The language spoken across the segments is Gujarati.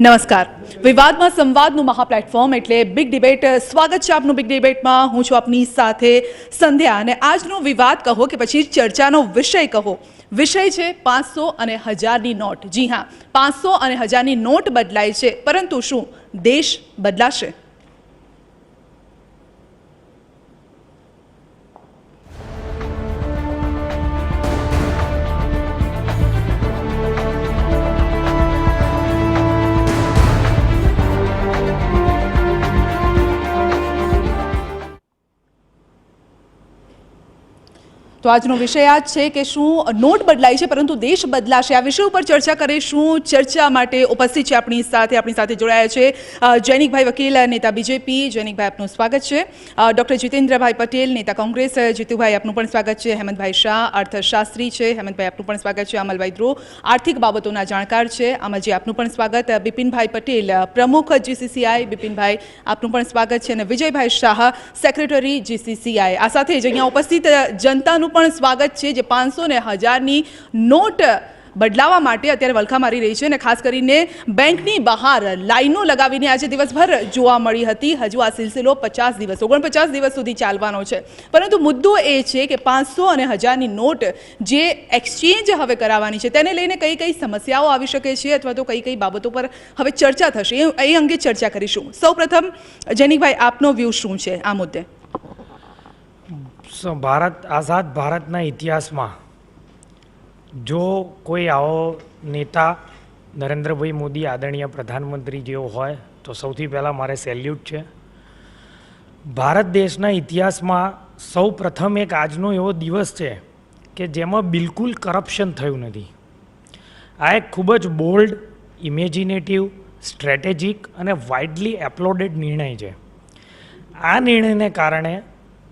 નમસ્કાર. વિવાદમાં સંવાદનું મહાપ્લેટફોર્મ એટલે બિગ ડિબેટ સ્વાગત છે આપનું બિગ ડિબેટમાં હું છું આપની સાથે સંધ્યા અને આજનો વિવાદ કહો કે પછી ચર્ચાનો વિષય કહો. વિષય છે પાંચસો અને હજારની નોટ. જી હા, પાંચસો અને હજારની નોટ બદલાય છે. પરંતુ શું? દેશ બદલાશે? તો આજનો વિષય આ છે કે શું નોટ બદલાય છે, પરંતુ દેશ બદલાશે. આ વિષય ઉપર ચર્ચા કરીશું ચર્ચા માટે ઉપસ્થિત છે આપણી સાથે આપણી સાથે જોડાયા છે જૈનિકભાઈ વકીલ, નેતા બીજેપી, જૈનિકભાઈ આપનું સ્વાગત છે. ડૉક્ટર જીતેન્દ્રભાઈ પટેલ, નેતા કોંગ્રેસ જીતુભાઈ આપનું પણ સ્વાગત છે. હેમંતભાઈ શાહ, અર્થશાસ્ત્રી છે. હેમંતભાઈ આપનું પણ સ્વાગત છે. અમલભાઈ ધ્રુવ, આર્થિક બાબતોના જાણકાર છે. અમલજી આપનું પણ સ્વાગત. બિપિનભાઈ પટેલ પ્રમુખ જીસીસીઆઈ, બિપિનભાઈ આપનું પણ સ્વાગત છે. અને વિજયભાઈ શાહ, સેક્રેટરી જીસીસીઆઈ. આ સાથે જ અહીંયા ઉપસ્થિત જનતાનું પણ સ્વાગત છે જે પાંચસો ને હજારની નોટ બદલાવા માટે અત્યારે વલખા મારી રહી છે અને ખાસ કરીને બેંકની બહાર લાઈનો લગાવીને આજે દિવસભર જોવા મળી હતી. હજુ આ સિલસિલો પચાસ દિવસ, ઓગણપચાસ દિવસ સુધી ચાલવાનો છે. પરંતુ મુદ્દો એ છે કે પાંચસો અને હજારની નોટ જે એક્સચેન્જ હવે કરાવવાની છે, તેને લઈને કઈ કઈ સમસ્યાઓ આવી શકે છે અથવા તો કઈ કઈ બાબતો પર હવે ચર્ચા થશે. એ અંગે ચર્ચા કરીશું. સૌપ્રથમ જૈનિકભાઈ, આપનો વ્યૂ શું છે આ મુદ્દે? ભારત, આઝાદ ભારતના ઇતિહાસમાં જો કોઈ આવો નેતા નરેન્દ્રભાઈ મોદી આદરણીય પ્રધાનમંત્રી જેવો હોય, તો સૌથી પહેલાં મારે સેલ્યુટ છે. ભારત દેશના ઇતિહાસમાં સૌ પ્રથમ એક આજનો એવો દિવસ છે કે જેમાં બિલકુલ કરપ્શન થયું નથી. આ એક ખૂબ જ બોલ્ડ ઇમેજિનેટિવ સ્ટ્રેટેજિક અને વાઇડલી એપ્લોડેડ નિર્ણય છે. આ નિર્ણયને કારણે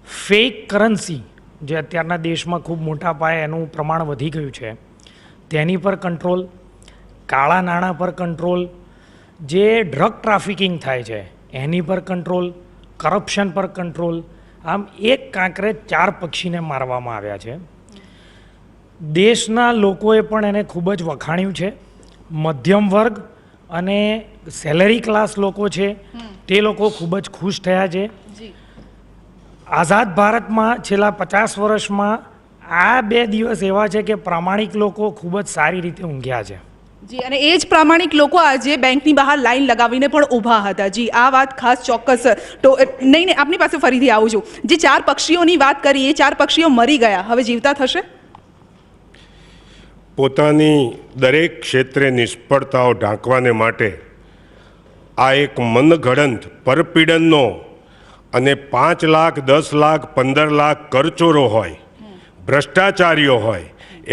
ફેક કરન્સી જે અત્યારના દેશમાં ખૂબ મોટા પાયે એનું પ્રમાણ વધી ગયું છે તેની પર કંટ્રોલ કાળા નાણાં પર કંટ્રોલ જે ડ્રગ ટ્રાફિકિંગ થાય છે એની પર કંટ્રોલ કરપ્શન પર કંટ્રોલ આમ એક કાંકરે ચાર પક્ષીને મારવામાં આવ્યા છે. દેશના લોકોએ પણ એને ખૂબ જ વખાણ્યું છે. મધ્યમ વર્ગ અને સેલેરી ક્લાસ લોકો છે તે લોકો ખૂબ જ ખુશ થયા છે. આઝાદ ભારતમાં છેલ્લા પચાસ વર્ષમાં આ બે દિવસ એવા છે કે પ્રામાણિક લોકો ખૂબ જ સારી રીતે ઊંઘ્યા છે. જી અને એ જ પ્રામાણિક લોકો આજે બેંકની બહાર લાઈન લગાવીને પણ ઊભા હતા. જી આ વાત ખાસ ચોક્કસ તો નહીં નહીં આપની પાસે ફરીથી આવું છું. જે ચાર પક્ષીઓની વાત કરી એ ચાર પક્ષીઓ મરી ગયા. હવે જીવતા થશે? પોતાની દરેક ક્ષેત્રે નિષ્ફળતાઓ ઢાંકવાને માટે આ એક મનગળંત પરપીડનનો અને પાંચ લાખ, દસ લાખ, પંદર લાખ કરચોરો હોય, ભ્રષ્ટાચારીઓ હોય,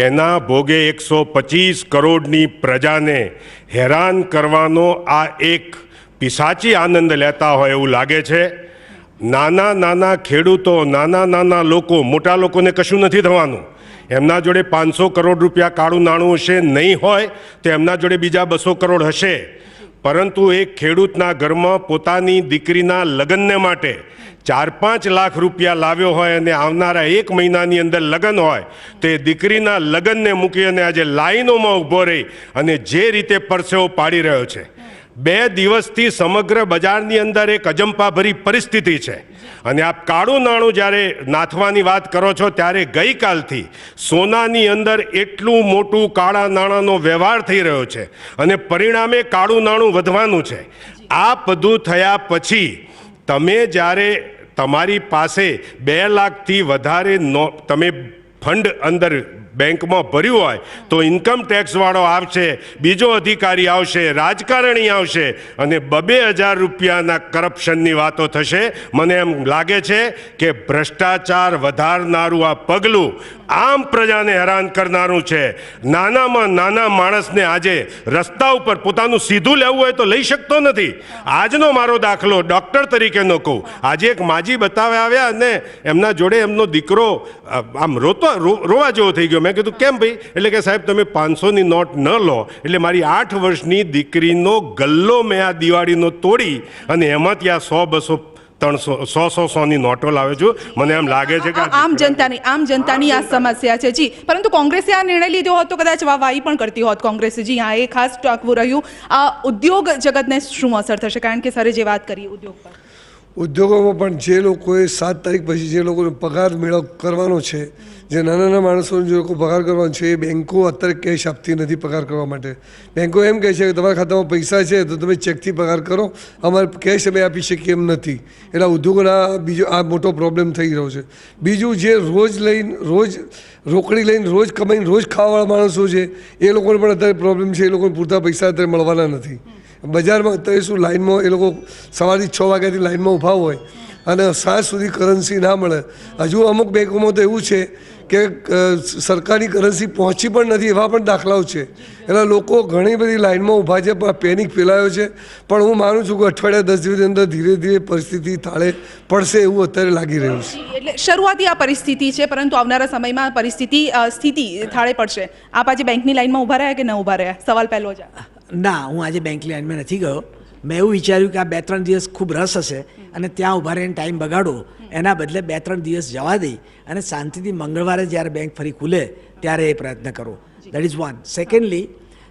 એના ભોગે એકસો પચીસ કરોડની પ્રજાને હેરાન કરવાનો આ એક પિસાચી આનંદ લેતા હોય એવું લાગે છે. નાના નાના ખેડૂતો, નાના નાના લોકો, મોટા લોકોને કશું નથી થવાનું. એમના જોડે પાંચસો કરોડ રૂપિયા કાળું નાણું હશે નહીં હોય, તો એમના જોડે બીજા બસો કરોડ હશે. પરંતુ એક ખેડૂતના ઘરમાં પોતાની દીકરીના લગ્નને માટે ચાર પાંચ લાખ રૂપિયા લાવ્યો હોય અને આવનારા એક મહિનાની અંદર લગ્ન હોય, તો એ દીકરીના લગ્નને મૂકી અને આજે લાઈનોમાં ઊભો રહી અને જે રીતે પરસેવો પાડી રહ્યો છે. બે દિવસથી સમગ્ર બજારની અંદર એક અજંપાભરી પરિસ્થિતિ છે. અને આપ કાળું નાણું જ્યારે નાથવાની વાત કરો છો, ત્યારે ગઈકાલથી સોનાની અંદર એટલું મોટું કાળા નાણાંનો વ્યવહાર થઈ રહ્યો છે અને પરિણામે કાળું નાણું વધવાનું છે. આ બધું થયા પછી તમે જ્યારે તમારી પાસે બે લાખથી વધારે નો, તમે ફંડ અંદર બેંકમાં ભર્યું હોય તો ઇન્કમ ટેક્સવાળો આવશે, બીજો અધિકારી આવશે, રાજકારણી આવશે અને બબે હજાર રૂપિયાના કરપ્શનની વાતો થશે. મને એમ લાગે છે કે ભ્રષ્ટાચાર વધારનારું આ પગલું આમ પ્રજાને હેરાન કરનારું છે. નાનામાં નાના માણસને આજે રસ્તા ઉપર પોતાનું સીધું લેવું હોય તો લઈ શકતો નથી. આજનો મારો દાખલો ડૉક્ટર તરીકેનો કહું. આજે એક માજી બતાવે આવ્યા અને એમના જોડે એમનો દીકરો આમ રોતો રોવા જેવો થઈ ગયો. મેં કીધું કેમ ભાઈ? એટલે કે સાહેબ તમે પાંચસોની નોટ ન લો. એટલે મારી આઠ વર્ષની દીકરીનો ગલ્લો મેં આ દિવાળીનો તોડી અને એમાંથી આ સો બસો ત્રણસો સો સો સોની નોટો લાવે છું. મને એમ લાગે છે કે આમ જનતાની આમ જનતાની આ સમસ્યા છે. જી પરંતુ કોંગ્રેસે આ નિર્ણય લીધો હોત તો કદાચ વાહવાહી પણ કરતી હોત કોંગ્રેસે. જી હા એ ખાસ ટાંકવું રહ્યું. આ ઉદ્યોગ જગતને શું અસર થશે? કારણ કે સરે જે વાત કરી ઉદ્યોગ પર. ઉદ્યોગોમાં પણ જે લોકોએ સાત તારીખ પછી જે લોકોને પગાર મેળવ, કરવાનો છે, જે નાના નાના માણસોને જે લોકો પગાર કરવાનો છે, એ બેન્કો અત્યારે કેશ આપતી નથી પગાર કરવા માટે. બેન્કો એમ કહે છે કે તમારા ખાતામાં પૈસા છે તો તમે ચેકથી પગાર કરો. અમારે કેશ અમે આપી શકીએ એમ નથી. એટલે ઉદ્યોગોના બીજો આ મોટો પ્રોબ્લેમ થઈ રહ્યો છે. બીજું જે રોજ લઈને, રોજ રોકડી લઈને, રોજ કમાઈને, રોજ ખાવાવાળા માણસો છે, એ લોકોને પણ અત્યારે પ્રોબ્લેમ છે, એ લોકોને પૂરતા પૈસા અત્યારે મળવાના નથી. બજારમાં અત્યારે શું લાઇનમાં એ લોકો સવારથી છ વાગ્યાથી લાઇનમાં ઊભા હોય અને સાંજ સુધી કરન્સી ના મળે. હજુ અમુક બેંકોમાં તો એવું છે કે સરકારી કરન્સી પહોંચી પણ નથી એવા પણ દાખલાઓ છે. એટલે લોકો ઘણી બધી લાઇનમાં ઊભા છે, પણ પેનિક ફેલાયો છે. પણ હું માનું છું કે અઠવાડિયા દસ દિવસની અંદર ધીરે ધીરે પરિસ્થિતિ થાળે પડશે એવું અત્યારે લાગી રહ્યું છે. એટલે શરૂઆતી આ પરિસ્થિતિ છે, પરંતુ આવનારા સમયમાં પરિસ્થિતિ સ્થિતિ થાળે પડશે. આપ આજે બેંકની લાઇનમાં ઊભા રહ્યા કે ન ઊભા રહ્યા? સવાલ પહેલો જ. ના, હું આજે બેંક લાઇનમાં નથી ગયો. મેં એવું વિચાર્યું કે આ બે ત્રણ દિવસ ખૂબ રસ હશે અને ત્યાં ઊભા રહીને ટાઈમ બગાડો. એના બદલે બે ત્રણ દિવસ જવા દઈ અને શાંતિથી મંગળવારે જ્યારે બેંક ફરી ખુલે ત્યારે એ પ્રયત્ન કરો. That is one secondly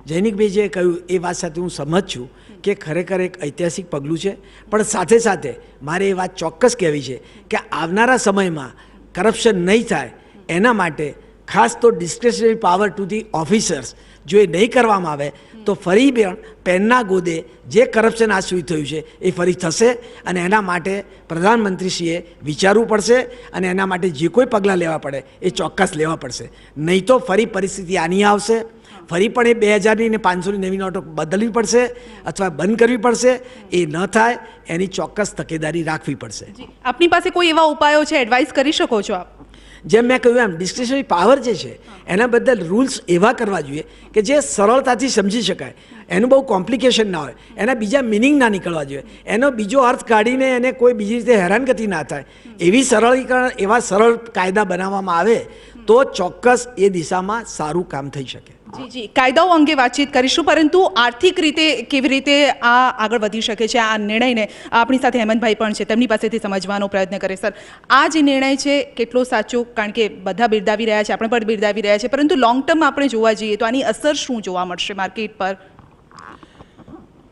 Jainikbhai જે કહ્યું, એ વાત સાથે હું સમજ છું કે ખરેખર એક ઐતિહાસિક પગલું છે. પણ સાથે સાથે મારે એ વાત ચોક્કસ કહેવી છે કે આવનારા સમયમાં કરપ્શન નહીં થાય એના માટે ખાસ તો discretionary power to the officers જો એ નહીં કરવામાં આવે, તો ફરી પણ પેનના ગોદે જે કરપ્શન આજ સુધી થયું છે, એ ફરી થશે અને એના માટે પ્રધાનમંત્રીશ્રીએ વિચારવું પડશે અને એના માટે જે કોઈ પગલાં લેવા પડે, એ ચોક્કસ લેવા પડશે. નહીં તો ફરી પરિસ્થિતિ આની આવશે. ફરી પણ એ બે હજારની ને પાંચસોની નવી નોટો બદલવી પડશે અથવા બંધ કરવી પડશે. એ ન થાય, એની ચોક્કસ તકેદારી રાખવી પડશે. આપની પાસે કોઈ એવા ઉપાયો છે? એડવાઇસ કરી શકો છો આપ? જેમ મેં કહ્યું એમ ડિસ્ક્રિશનરી પાવર જે છે, એના બદલ રૂલ્સ એવા કરવા જોઈએ કે જે સરળતાથી સમજી શકાય. એનું બહુ કોમ્પ્લિકેશન ના હોય. એના બીજા મિનિંગ ના નીકળવા જોઈએ. એનો બીજો અર્થ કાઢીને એને કોઈ બીજી રીતે હેરાનગતિ ના થાય. એવી સરળીકરણ, એવા સરળ કાયદા બનાવવામાં આવે તો ચોક્કસ એ દિશામાં સારું કામ થઈ શકે. જી જી. કાયદાઓ અંગે વાતચીત કરીશું, પરંતુ આર્થિક રીતે કેવી રીતે આ આગળ વધી શકે છે, આ નિર્ણયને આપણી સાથે હેમંતભાઈ પણ છે, તેમની પાસેથી સમજવાનો પ્રયત્ન કરે. સર, આ જે નિર્ણય છે, કેટલો સાચો? કારણ કે બધા બિરદાવી રહ્યા છે, આપણે પણ બિરદાવી રહ્યા છે, પરંતુ લોંગ ટર્મ આપણે જોવા જઈએ તો આની અસર શું જોવા મળશે માર્કેટ પર?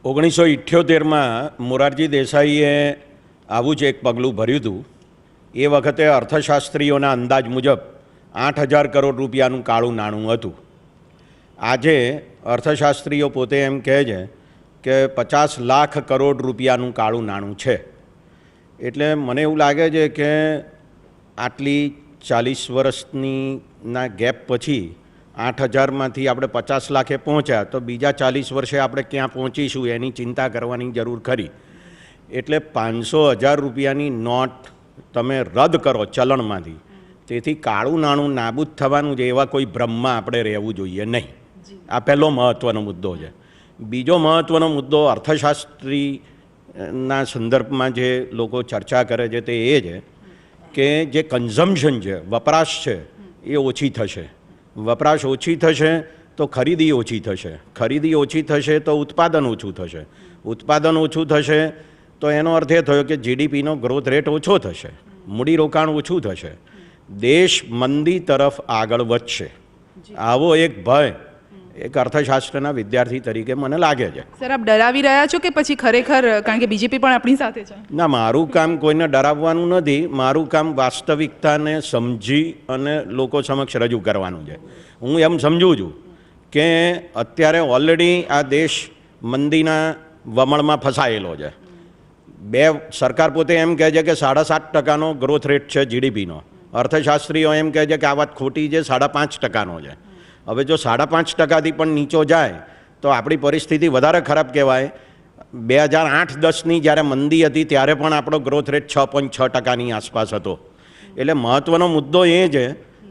ઓગણીસો ઇઠ્યોતેરમાં મોરારજી દેસાઈએ આવું જ એક પગલું ભર્યું હતું. એ વખતે અર્થશાસ્ત્રીઓના અંદાજ મુજબ આઠ હજાર કરોડ રૂપિયાનું કાળું નાણું હતું. આજે અર્થશાસ્ત્રીઓ પોતે એમ કહે છે કે પચાસ લાખ કરોડ રૂપિયાનું કાળું નાણું છે. એટલે મને એવું લાગે છે કે આટલી ચાલીસ વર્ષની ના ગેપ પછી આઠ હજારમાંથી આપણે પચાસ લાખે પહોંચ્યા તો બીજા ચાલીસ વર્ષે આપણે ક્યાં પહોંચીશું એની ચિંતા કરવાની જરૂર ખરી. એટલે પાંચસો હજાર રૂપિયાની નોટ તમે રદ કરો ચલણમાંથી. તેથી કાળું નાણું નાબૂદ થવાનું છે એવા કોઈ ભ્રમમાં આપણે રહેવું જોઈએ નહીં. આ પહેલો મહત્ત્વનો મુદ્દો છે. બીજો મહત્ત્વનો મુદ્દો અર્થશાસ્ત્રીના સંદર્ભમાં જે લોકો ચર્ચા કરે છે તે એ છે કે જે કન્ઝમ્પશન છે વપરાશ છે એ ઓછી થશે. વપરાશ ઓછી થશે તો ખરીદી ઓછી થશે. ખરીદી ઓછી થશે તો ઉત્પાદન ઓછું થશે. ઉત્પાદન ઓછું થશે તો એનો અર્થ એ થયો કે જીડીપીનો ગ્રોથ રેટ ઓછો થશે. મૂડીરોકાણ ઓછું થશે. દેશ મંદી તરફ આગળ વધશે. આવો એક ભય એક અર્થશાસ્ત્રના વિદ્યાર્થી તરીકે મને લાગે છે. સર આપ ડરાવી રહ્યા છો કે પછી ખરેખર કારણ કે બીજેપી પણ આપણી સાથે છે? ના મારું કામ કોઈને ડરાવવાનું નથી. મારું કામ વાસ્તવિકતાને સમજી અને લોકો સમક્ષ રજૂ કરવાનું છે. હું એમ સમજું છું કે અત્યારે ઓલરેડી આ દેશ મંદીના વમણમાં ફસાયેલો છે. બે સરકાર પોતે એમ કહે છે કે સાડા સાત ટકાનો ગ્રોથ રેટ છે જીડીપીનો અર્થશાસ્ત્રીઓ એમ કહે છે કે આ વાત ખોટી છે સાડા પાંચ ટકાનો છે. હવે જો સાડા પાંચ ટકાથી પણ નીચો જાય, તો આપણી પરિસ્થિતિ વધારે ખરાબ કહેવાય. બે હજાર આઠ દસની જ્યારે મંદી હતી, ત્યારે પણ આપણો ગ્રોથ રેટ છ પોઈન્ટ છ ટકાની આસપાસ હતો. એટલે મહત્ત્વનો મુદ્દો એ છે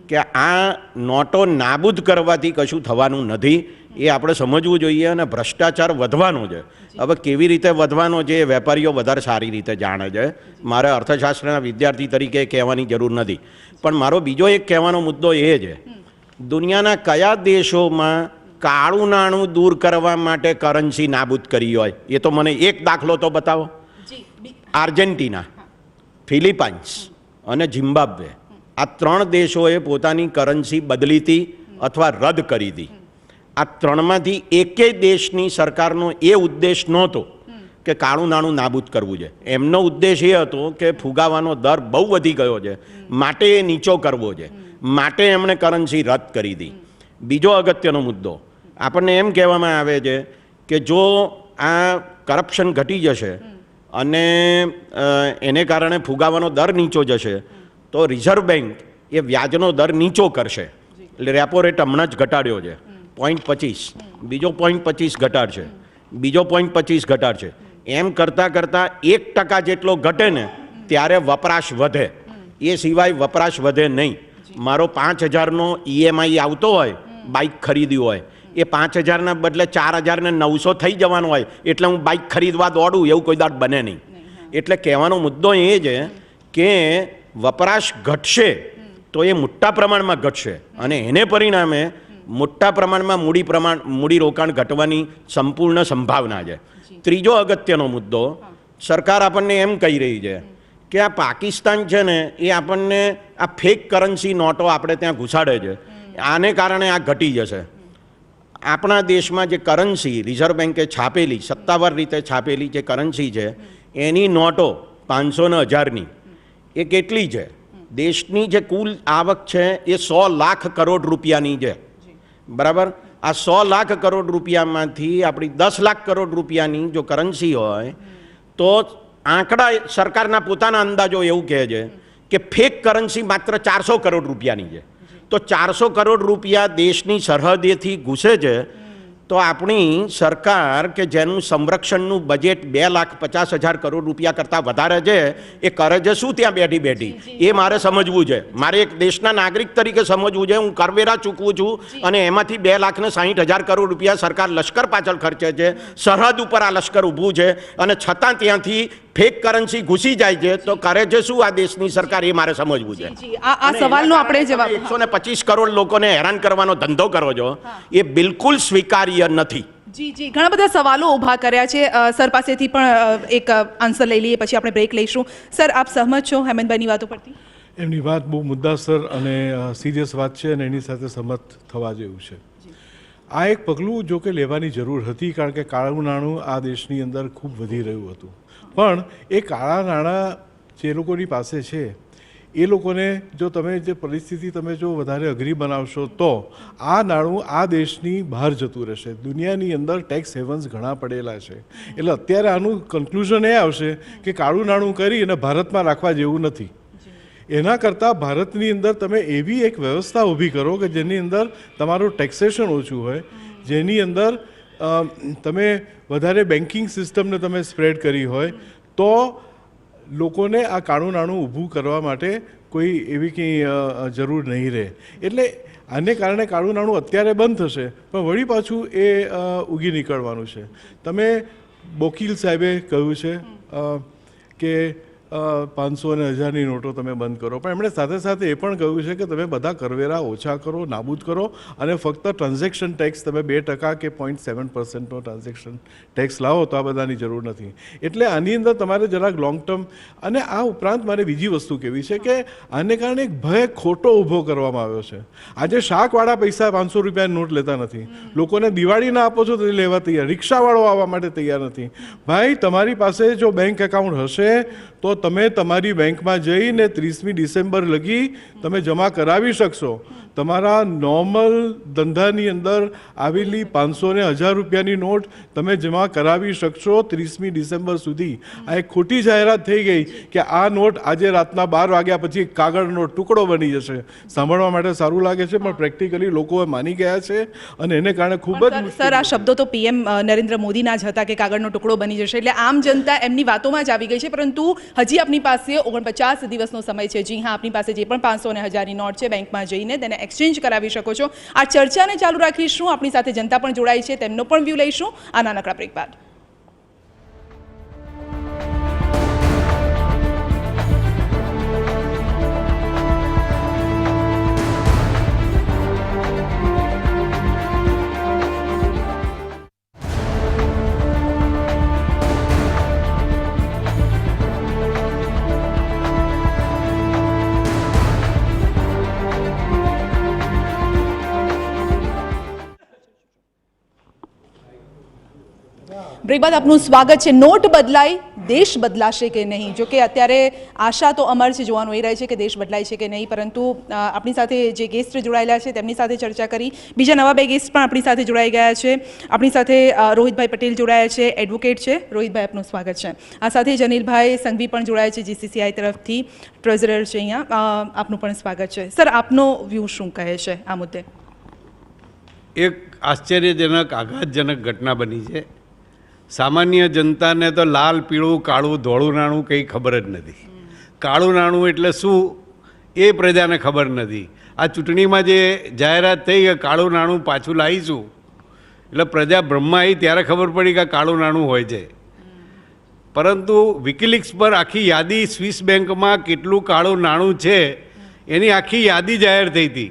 કે આ નોટો નાબૂદ કરવાથી કશું થવાનું નથી, એ આપણે સમજવું જોઈએ અને ભ્રષ્ટાચાર વધવાનો છે. હવે કેવી રીતે વધવાનો છે એ વેપારીઓ વધારે સારી રીતે જાણે છે. મારે અર્થશાસ્ત્રના વિદ્યાર્થી તરીકે કહેવાની જરૂર નથી. પણ મારો બીજો એક કહેવાનો મુદ્દો એ છે દુનિયાના કયા દેશોમાં કાળું નાણું દૂર કરવા માટે કરન્સી નાબૂદ કરી હોય? એ તો મને એક દાખલો તો બતાવો. આર્જેન્ટિના ફિલિપાઇન્સ અને ઝિમ્બાબ્વે. આ ત્રણ દેશોએ પોતાની કરન્સી બદલી હતી અથવા રદ કરી હતી. આ ત્રણમાંથી એકેય દેશની સરકારનો એ ઉદ્દેશ નહોતો કે કાળું નાણું નાબૂદ કરવું છે. એમનો ઉદ્દેશ એ હતો કે ફુગાવાનો દર બહુ વધી ગયો છે. માટે એ નીચો કરવો છે. માટે એમણે કરન્સી રદ કરી હતી બીજો અગત્યનો મુદ્દો. આપણને એમ કહેવામાં આવે છે કે જો આ કરપ્શન ઘટી જશે અને એને કારણે ફુગાવાનો દર નીચો જશે, તો રિઝર્વ બેંક એ વ્યાજનો દર નીચો કરશે. એટલે રેપો રેટ હમણાં જ ઘટાડ્યો છે. પોઈન્ટ પચીસ. બીજો પોઈન્ટ પચીસ ઘટાડશે. બીજો પોઈન્ટ પચીસ ઘટાડશે. એમ કરતાં કરતાં એક ટકા જેટલો ઘટે ને, ત્યારે વપરાશ વધે. એ સિવાય વપરાશ વધે નહીં. મારો પાંચ હજારનો ઈએમઆઈ આવતો હોય બાઇક ખરીદ્યું હોય એ પાંચ હજારના બદલે ચાર હજારને નવસો થઈ જવાનો હોય એટલે હું બાઇક ખરીદવા દોડું એવું કોઈ દાડ બને નહીં. એટલે કહેવાનો મુદ્દો એ છે કે વપરાશ ઘટશે તો એ મોટા પ્રમાણમાં ઘટશે અને એને પરિણામે મોટા પ્રમાણમાં મૂડી પ્રમાણ મૂડી રોકાણ ઘટવાની સંપૂર્ણ સંભાવના છે. ત્રીજો અગત્યનો મુદ્દો સરકાર આપણને એમ કહી રહી છે કે આ પાકિસ્તાન છે ને, એ આપણને આ ફેક કરન્સી નોટો આપણે ત્યાં ઘુસાડે છે. આને કારણે આ ઘટી જશે. આપણા દેશમાં જે કરન્સી રિઝર્વ બેન્કે છાપેલી, સત્તાવાર રીતે છાપેલી જે કરન્સી છે, એની નોટો પાંચસો ને હજારની, એ કેટલી છે? દેશની જે કુલ આવક છે, એ સો લાખ કરોડ રૂપિયાની છે. બરાબર? આ સો લાખ કરોડ રૂપિયામાંથી આપણી દસ લાખ કરોડ રૂપિયાની જો કરન્સી હોય, તો આંકડા સરકારના પોતાના અંદાજો એવું કહે છે કે ફેક કરન્સી માત્ર ચારસો કરોડ રૂપિયાની છે. તો ચારસો કરોડ રૂપિયા દેશની સરહદેથી ઘૂસે છે તો આપણી સરકાર કે જેનું સંરક્ષણનું બજેટ બે લાખ પચાસ હજાર કરોડ રૂપિયા કરતાં વધારે છે એ કરે છે શું ત્યાં બેઠી બેઠી? એ મારે સમજવું છે. મારે એક દેશના નાગરિક તરીકે સમજવું છે હું કરવેરા ચૂકવું છું અને એમાંથી બે લાખને સાહીઠ હજાર કરોડ રૂપિયા સરકાર લશ્કર પાછળ ખર્ચે છે સરહદ ઉપર આ લશ્કર ઊભું છે અને છતાં ત્યાંથી ફેક કરન્સી ઘૂસી જાય છે તો કરે છે શું આ દેશની સરકાર? એ મારે સમજવું છે. આ આ સવાલનો આપણે જવાબ એકસો ને પચીસ કરોડ લોકોને હેરાન કરવાનો ધંધો કરો છો એ બિલકુલ સ્વીકાર્ય નથી. જી જી ઘણા બધા સવાલો ઊભા કર્યા છે. સર પાસેથી પણ એક આન્સર લઈ લઈએ પછી આપણે બ્રેક લઈશું. સર આપ સહમત છો હેમંતભાઈની વાતો પરથી? એમની વાત બહુ મુદ્દાસર અને સિરિયસ વાત છે અને એની સાથે સંમત થવા જેવું છે. આ એક પગલું જો કે લેવાની જરૂર હતી કારણ કે કાળું નાણું આ દેશની અંદર ખૂબ વધી રહ્યું હતું. પણ એ કાળા નાણાં જે લોકોની પાસે છે એ લોકોને જો તમે જે પરિસ્થિતિ તમે જો વધારે અઘરી બનાવશો તો આ નાણું આ દેશની બહાર જતું રહેશે. દુનિયાની અંદર ટેક્સ હેવન્સ ઘણા પડેલા છે. એટલે અત્યારે આનું કન્ક્લુઝન એ આવશે કે કાળું નાણું કરી અને ભારતમાં રાખવા જેવું નથી. એના કરતાં ભારતની અંદર તમે એવી એક વ્યવસ્થા ઊભી કરો કે જેની અંદર તમારું ટેક્સેશન ઓછું હોય જેની અંદર તમે વધારે બેન્કિંગ સિસ્ટમને તમે સ્પ્રેડ કરી હોય, તો લોકોને આ કાળું નાણું ઊભું કરવા માટે કોઈ એવી કંઈ જરૂર નહીં રહે. એટલે આને કારણે કાળું નાણું અત્યારે બંધ થશે, પણ વળી પાછું એ ઉગી નીકળવાનું છે. તમે બોકીલ સાહેબે કહ્યું છે કે પાંચસો અને હજારની નોટો તમે બંધ કરો. પણ એમણે સાથે સાથે એ પણ કહ્યું છે કે તમે બધા કરવેરા ઓછા કરો નાબૂદ કરો અને ફક્ત ટ્રાન્ઝેક્શન ટેક્સ તમે બે ટકા કે પોઈન્ટ સેવન પર્સન્ટનો ટ્રાન્ઝેક્શન ટેક્સ લાવો તો આ બધાની જરૂર નથી. એટલે આની અંદર તમારે જરાક લોંગ ટર્મ અને આ ઉપરાંત મારે બીજી વસ્તુ કહેવી છે કે આને કારણે એક ભય ખોટો ઊભો કરવામાં આવ્યો છે. આજે શાકવાળા પૈસા પાંચસો રૂપિયાની નોટ લેતા નથી. લોકોને દિવાળીના આપો છો તો એ લેવા તૈયાર. રિક્ષાવાળો આવવા માટે તૈયાર નથી. ભાઈ તમારી પાસે જો બેંક એકાઉન્ટ હશે તો તમે તમારી બેંકમાં જઈને ત્રીસમી ડિસેમ્બર લગી તમે જમા કરાવી શકશો. તમારા નોર્મલ ધંધાની અંદર આવેલી પાંચસો ને હજાર રૂપિયાની નોટ તમે જમા કરાવી શકશો ત્રીસમી ડિસેમ્બર સુધી. આ એક ખોટી જાહેરાત થઈ ગઈ કે આ નોટ આજે રાતના બાર વાગ્યા પછી કાગળનો ટુકડો બની જશે. સાંભળવા માટે સારું લાગે છે પણ પ્રેક્ટિકલી લોકો માની ગયા છે અને એને કારણે ખૂબ જ સર આ શબ્દો તો પીએમ નરેન્દ્ર મોદીના જ હતા કે કાગળનો ટુકડો બની જશે. એટલે આમ જનતા એમની વાતોમાં જ આવી ગઈ છે પરંતુ હજી આપની પાસે ઓગણપચાસ દિવસનો સમય છે. જી હા આપની પાસે જે પણ પાંચસો ને હજારની નોટ છે બેંકમાં જઈને તેને એક્સચેન્જ કરાવી શકો છો. આ ચર્ચાને ચાલુ રાખીશું. આપણી સાથે જનતા પણ જોડાઈ છે. તેમનો પણ વ્યૂ લઈશું. આ નાનકડા બ્રેક બાદ. બ્રેક બાદ આપનું સ્વાગત છે. નોટ બદલાઈ દેશ બદલાશે કે નહીં? જોકે અત્યારે આશા તો અમર છે, જોવાનું એ રહે છે કે દેશ બદલાય છે કે નહીં, પરંતુ આપણી સાથે જે ગેસ્ટ જોડાયેલા છે, તેમની સાથે ચર્ચા કરી. બીજા નવા બે ગેસ્ટ પણ આપણી સાથે જોડાઈ ગયા છે. આપણી સાથે રોહિતભાઈ પટેલ જોડાયા છે એડવોકેટ છે. રોહિતભાઈ, આપનું સ્વાગત છે. આ સાથે જ અનિલભાઈ સંઘવી પણ જોડાયા છે જીસીસીઆઈ તરફથી. ટ્રેઝરર છે અહીંયા. આપનું પણ સ્વાગત છે. સર, આપનો વ્યૂ શું કહે છે આ મુદ્દે? એક આશ્ચર્યજનક, આઘાતજનક ઘટના બની છે. સામાન્ય જનતાને તો લાલ, પીળું, કાળું, ધોળું, નાણું કંઈ ખબર જ નથી. કાળું, નાણું એટલે શું? એ પ્રજાને ખબર નથી. આ ચૂંટણીમાં જે જાહેરાત થઈ કે કાળું, નાણું પાછું લાવીશું, એટલે પ્રજા બ્રહ્મા આવી ત્યારે ખબર પડી કે કાળું, નાણું હોય છે. પરંતુ વિકિલિક્સ પર આખી યાદી સ્વિસ બેંકમાં કેટલું કાળું, નાણું છે, એની આખી યાદી જાહેર થઈ હતી.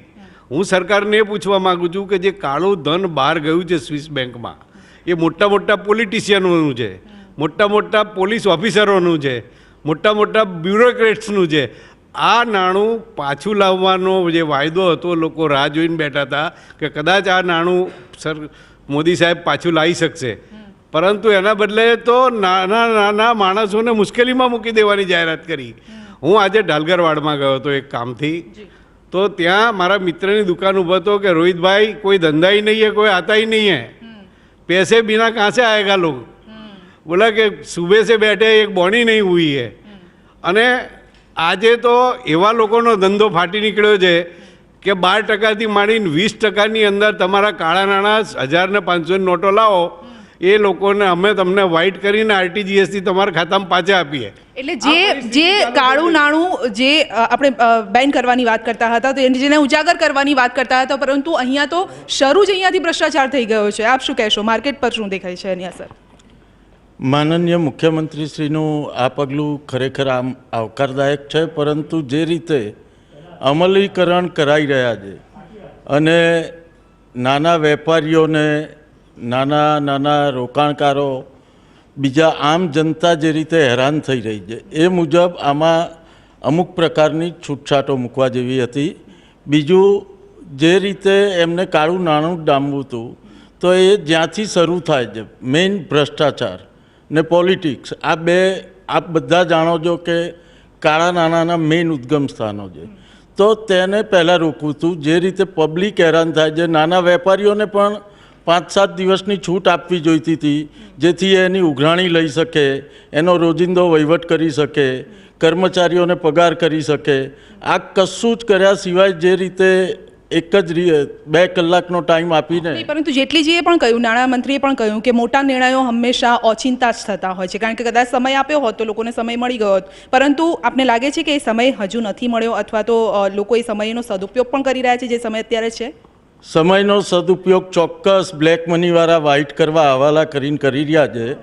હું સરકારને એ પૂછવા માગું છું કે જે કાળું ધન બહાર ગયું છે સ્વિસ બેંકમાં એ મોટા મોટા પોલિટિશિયનોનું છે. મોટા મોટા પોલીસ ઓફિસરોનું છે. મોટા મોટા બ્યુરોક્રેટ્સનું છે. આ નાણું પાછું લાવવાનો જે વાયદો હતો લોકો રાહ જોઈને બેઠા હતા કે કદાચ આ નાણું સર મોદી સાહેબ પાછું લાવી શકશે. પરંતુ એના બદલે તો નાના નાના માણસોને મુશ્કેલીમાં મૂકી દેવાની જાહેરાત કરી. હું આજે ઢાલગરવાડમાં ગયો હતો એક કામથી. તો ત્યાં મારા મિત્રની દુકાન ઊભો હતો કે રોહિતભાઈ કોઈ ધંધાઈ નહીં હે કોઈ આતાય નહીં હે. पैसे बिना कहाँ से आएगा लोग बोला कि सुबह से बैठे एक बोनी नहीं हुई है અને આજે તો એવા લોકોનો ધંધો ફાટી નીકળ્યો છે કે બાર ટકાથી માંડીને વીસ ટકાની અંદર તમારા કાળા નાણાં હજાર ને પાંચસોની નોટો લાવો એ લોકોને અમે તમને વાઇટ કરીને આરટીજીએસથી તમારા ખાતામાં પાછા આપીએ. એટલે જે જે કાળું નાણું જે આપણે બેન કરવાની વાત કરતા હતા તો એને જેને ઉજાગર કરવાની વાત કરતા હતા પરંતુ અહીંયા તો શરૂ જ અહીંયાથી ભ્રષ્ટાચાર થઈ ગયો છે. આપ શું કહેશો? માર્કેટ પર શું દેખાય છે એની અસર? માનનીય મુખ્યમંત્રીશ્રીનું આ પગલું ખરેખર આમ આવકારદાયક છે પરંતુ જે રીતે અમલીકરણ કરાઈ રહ્યા છે અને નાના વેપારીઓને નાના નાના રોકાણકારો બીજા આમ જનતા જે રીતે હેરાન થઈ રહી છે, એ મુજબ આમાં અમુક પ્રકારની છૂટછાટો મૂકવા જેવી હતી. બીજું, જે રીતે એમને કાળું નાણું ડામવું હતું, તો એ જ્યાંથી શરૂ થાય છે, મેઇન ભ્રષ્ટાચાર ને પોલિટિક્સ, આ બે, આપ બધા જાણો છો કે કાળા નાણાંના મેઇન ઉદ્ગમ સ્થાનો છે. તો તેને પહેલાં રોકવું હતું, જે રીતે પબ્લિક હેરાન થાય છે, નાના વેપારીઓને પણ પાંચ સાત દિવસની છૂટ આપવી જોઈતી હતી, જેથી એની ઉઘરાણી લઈ શકે, એનો રોજિંદો વહીવટ કરી શકે, કર્મચારીઓને પગાર કરી શકે. આ કશું જ કર્યા સિવાય જે રીતે એક જ બે કલાકનો ટાઈમ આપીને પરંતુ જેટલીજીએ પણ કહ્યું, નાણામંત્રીએ પણ કહ્યું કે મોટા નિર્ણયો હંમેશા ઓચિંતા જ થતા હોય છે. કારણ કે કદાચ સમય આપ્યો હોત તો લોકોને સમય મળી ગયો હોત. પરંતુ આપને લાગે છે કે એ સમય હજુ નથી મળ્યો અથવા તો લોકો એ સમયનો સદુપયોગ પણ કરી રહ્યા છે જે સમય અત્યારે છે? સમયનો સદુપયોગ ચોક્કસ બ્લેક મનીવાળા વ્હાઇટ કરવા હવાલા કરીને કરી રહ્યા છે.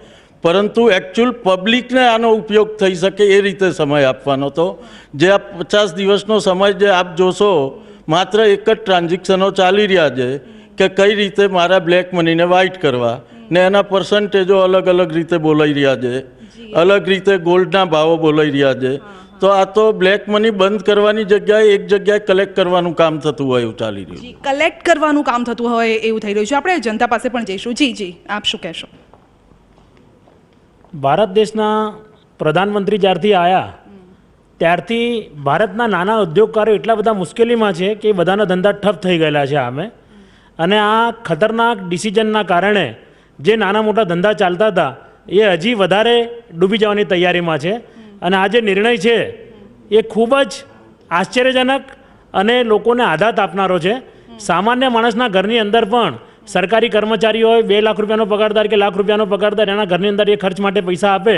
પરંતુ એકચ્યુઅલ પબ્લિકને આનો ઉપયોગ થઈ શકે એ રીતે સમય આપવાનો હતો. જે આ પચાસ દિવસનો સમય જે આપ જોશો માત્ર એક જ ટ્રાન્ઝેક્શનો ચાલી રહ્યા છે કે કઈ રીતે મારા બ્લેક મનીને વ્હાઇટ કરવા ને એના પર્સન્ટેજો અલગ અલગ રીતે બોલાઈ રહ્યા છે. અલગ રીતે ગોલ્ડના ભાવો બોલાઈ રહ્યા છે. તો આ તો બ્લેક મની બંધ કરવાની જગ્યાએ એક જગ્યાએ કલેક્ટ કરવાનું કામ થતું હોય એવું ચાલી રહ્યું છે. જી કલેક્ટ કરવાનું કામ થતું હોય એવું થઈ રહ્યું છે. આપણે જનતા પાસે પણ જઈશું. જી જી આપ શું કહેશો? ભારત દેશના પ્રધાનમંત્રી જ્યારથી આવ્યા ત્યારથી ભારતના નાના ઉદ્યોગકારો એટલા બધા મુશ્કેલીમાં છે કે બધાના ધંધા ઠપ થઈ ગયેલા છે આમે. અને આ ખતરનાક ડિસિઝનના કારણે જે નાના મોટા ધંધા ચાલતા હતા એ હજી વધારે ડૂબી જવાની તૈયારીમાં છે. અને આ જે નિર્ણય છે, એ ખૂબ જ આશ્ચર્યજનક અને લોકોને આઘાત આપનારો છે. સામાન્ય માણસના ઘરની અંદર પણ સરકારી કર્મચારી હોય, બે લાખ રૂપિયાનો પગારદાર કે લાખ રૂપિયાનો પગારદાર એના ઘરની અંદર એ ખર્ચ માટે પૈસા આપે,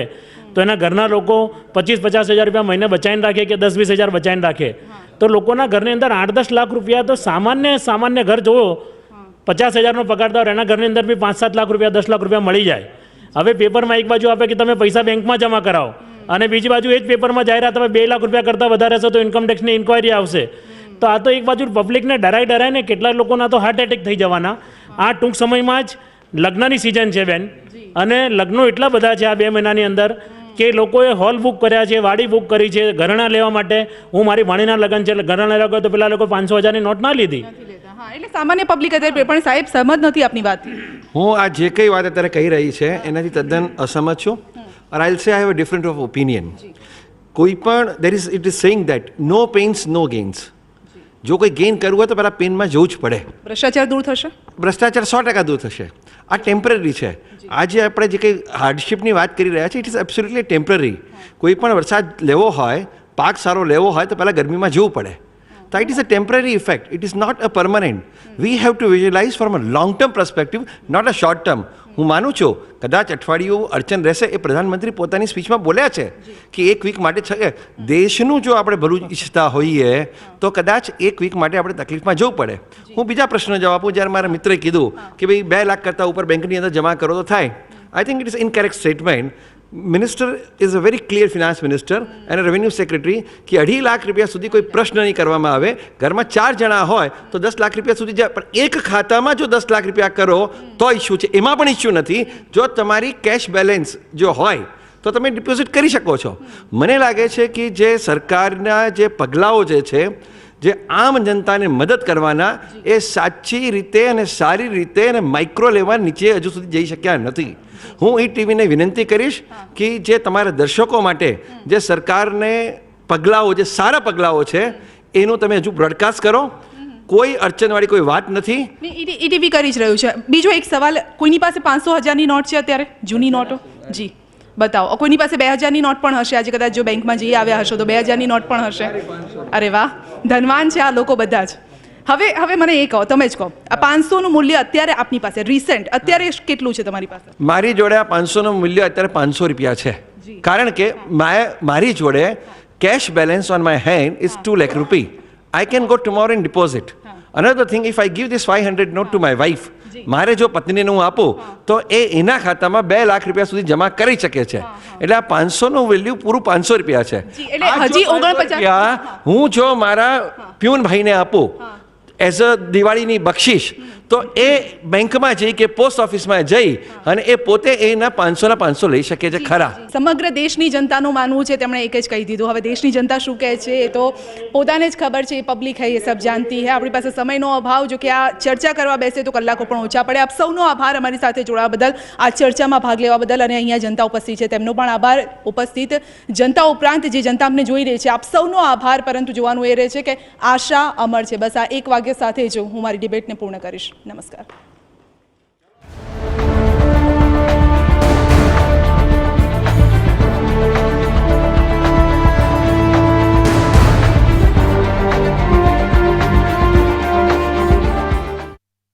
તો એના ઘરના લોકો પચીસ પચાસ હજાર રૂપિયા મહિને બચાવીને રાખે કે દસ વીસ હજાર બચાવીને રાખે. તો લોકોના ઘરની અંદર આઠ દસ લાખ રૂપિયા તો સામાન્ય સામાન્ય ઘર જુઓ પચાસ હજારનો પગારદાર એના ઘરની અંદર બી પાંચ સાત લાખ રૂપિયા, દસ લાખ રૂપિયા મળી જાય. હવે પેપરમાં એક બાજુ આપે કે તમે પૈસા બેંકમાં જમા કરાવો. અને બીજી બાજુ એ જ પેપરમાં જાહેરાત તમે બે લાખ રૂપિયા કરતાં વધારે હશે તો ઇન્કમ ટેક્સની ઇન્ક્વાયરી આવશે. તો આ તો એક બાજુ પબ્લિકને ડરાઈ ડરાઈને કેટલાક લોકોના તો હાર્ટ એટેક થઈ જવાના. આ ટૂંક સમયમાં જ લગ્નની સિઝન છે બેન. અને લગ્નો એટલા બધા છે આ બે મહિનાની અંદર કે લોકોએ હોલ બુક કર્યા છે વાડી બુક કરી છે ઘરણા લેવા માટે. હું મારી ભાણીના લગ્ન છે એટલે ઘરેણાં લેવા ગયો તો પેલા લોકો પાંચસો હજારની નોટ ના લીધી. હા એટલે સામાન્ય પબ્લિક અત્યારે પણ સાહેબ સહમત નથી આપની વાત. હું આ જે કંઈ વાત અત્યારે કહી રહી છે એનાથી તદ્દન અસહમત છું. અને I'll say I have a different of opinion કોઈ પણ there is it is saying that no pains no gains જો કોઈ ગેઇન કરવું હોય તો પહેલાં પેનમાં જવું જ પડે ભ્રષ્ટાચાર દૂર થશે ભ્રષ્ટાચાર સો ટકા દૂર થશે આ ટેમ્પરરી છે આજે આપણે જે કંઈ હાર્ડશિપની વાત કરી રહ્યા છીએ ઇટ ઇઝ એબ્સોલ્યુટલી ટેમ્પરરી કોઈ પણ વરસાદ લેવો હોય પાક સારો લેવો હોય તો પહેલાં ગરમીમાં જવું પડે તો is a a effect. Effect is permanent we have to visualise from a long term perspective not a short term હું માનું છું, કદાચ અઠવાડિયું અડચણ રહેશે એ પ્રધાનમંત્રી પોતાની સ્પીચમાં બોલ્યા છે કે એક વીક માટે છે દેશનું જો આપણે ભલું ઈચ્છતા હોઈએ, તો કદાચ એક વીક માટે આપણે તકલીફમાં જવું પડે. હું બીજા પ્રશ્નનો જવાબ આપું, જ્યારે મારા મિત્રે કીધું કે ભાઈ બે લાખ કરતાં ઉપર બેંકની અંદર જમા કરો તો થાય. I think it is incorrect statement minister is a very clear finance minister અને રેવન્યુ સેક્રેટરી કે અઢી લાખ રૂપિયા સુધી કોઈ પ્રશ્ન નહીં કરવામાં આવે ઘરમાં ચાર જણા હોય તો દસ લાખ રૂપિયા સુધી જાય પણ એક ખાતામાં જો દસ લાખ રૂપિયા કરો તો ઇસ્યુ છે એમાં પણ ઇસ્યુ નથી જો તમારી કેશ બેલેન્સ જો હોય તો તમે ડિપોઝિટ કરી શકો છો મને લાગે છે કે જે સરકારના જે પગલાઓ જે છે જે આમ જનતાને મદદ કરવાના એ સાચી રીતે અને સારી રીતે અને માઇક્રો લેવલ નીચે હજુ સુધી જઈ શક્યા નથી. હું એ ટીવીને વિનંતી કરીશ કે જે તમારા દર્શકો માટે જે સરકારને પગલાઓ જે સારા પગલાઓ છે એનું તમે હજુ બ્રોડકાસ્ટ કરો. કોઈ અડચણવાળી કોઈ વાત નથી. ઈટીવી કરી જ રહ્યું છે. બીજો એક સવાલ કોઈની પાસે પાંચસો હજારની નોટ છે અત્યારે? જૂની નોટો? જી. બતાવો. કોઈની પાસે બે હજારની નોટ પણ હશે? આજે કદાચ જો બેંકમાં જઈ આવ્યા હશો તો બે હજારની નોટ પણ હશે. અરે વાહ ધનવાન છે આ લોકો બધા જ. હવે હવે મને એ કહો તમે જ કહો. આ પાંચસોનું મૂલ્ય અત્યારે આપની પાસે રિસેન્ટ અત્યારે કેટલું છે તમારી પાસે? મારી જોડે આ પાંચસોનું મૂલ્ય અત્યારે પાંચસો રૂપિયા છે. કારણ કે મારી જોડે cash balance on my hand is two lakh rupee I can go tomorrow in deposit another thing if I give this five hundred note to my wife મારે જો પત્નીને હું આપું તો એ એના ખાતામાં બે લાખ રૂપિયા સુધી જમા કરી શકે છે. એટલે આ પાંચસોનું વેલ્યુ પૂરું પાંચસો રૂપિયા છે. હજી રૂપિયા હું. જો મારા પ્યુન ભાઈને આપું એઝ અ દિવાળીની બક્ષિશ તો એ બેંકમાં જઈ કે પોસ્ટ ઓફિસમાં જઈ અને એ પોતે એના પાંચસોના પાંચસો લઈ શકે છે ખરા. સમગ્ર દેશની જનતાનું માનવું છે તેમણે એક જ કહી દીધું. હવે દેશની જનતા શું કહે છે એ તો પોતાને જ ખબર છે એ પબ્લિક હૈ એ સબ જાણતી હૈ. આપણી પાસે સમયનો અભાવ જો કે આ ચર્ચા કરવા બેસે તો કલાકો પણ ઓછા પડે. આપ સૌનો આભાર અમારી સાથે જોડાવા બદલ આ ચર્ચામાં ભાગ લેવા બદલ અને અહીંયા જનતા ઉપસ્થિત છે તેમનો પણ આભાર. ઉપસ્થિત જનતા ઉપરાંત જે જનતા અમને જોઈ રહી છે આપ સૌનો આભાર. પરંતુ જોવાનું એ રહે છે કે આશા અમર છે. બસ આ એક વાગ્ય સાથે જ હું મારી ડિબેટને પૂર્ણ કરીશ. નમસ્કાર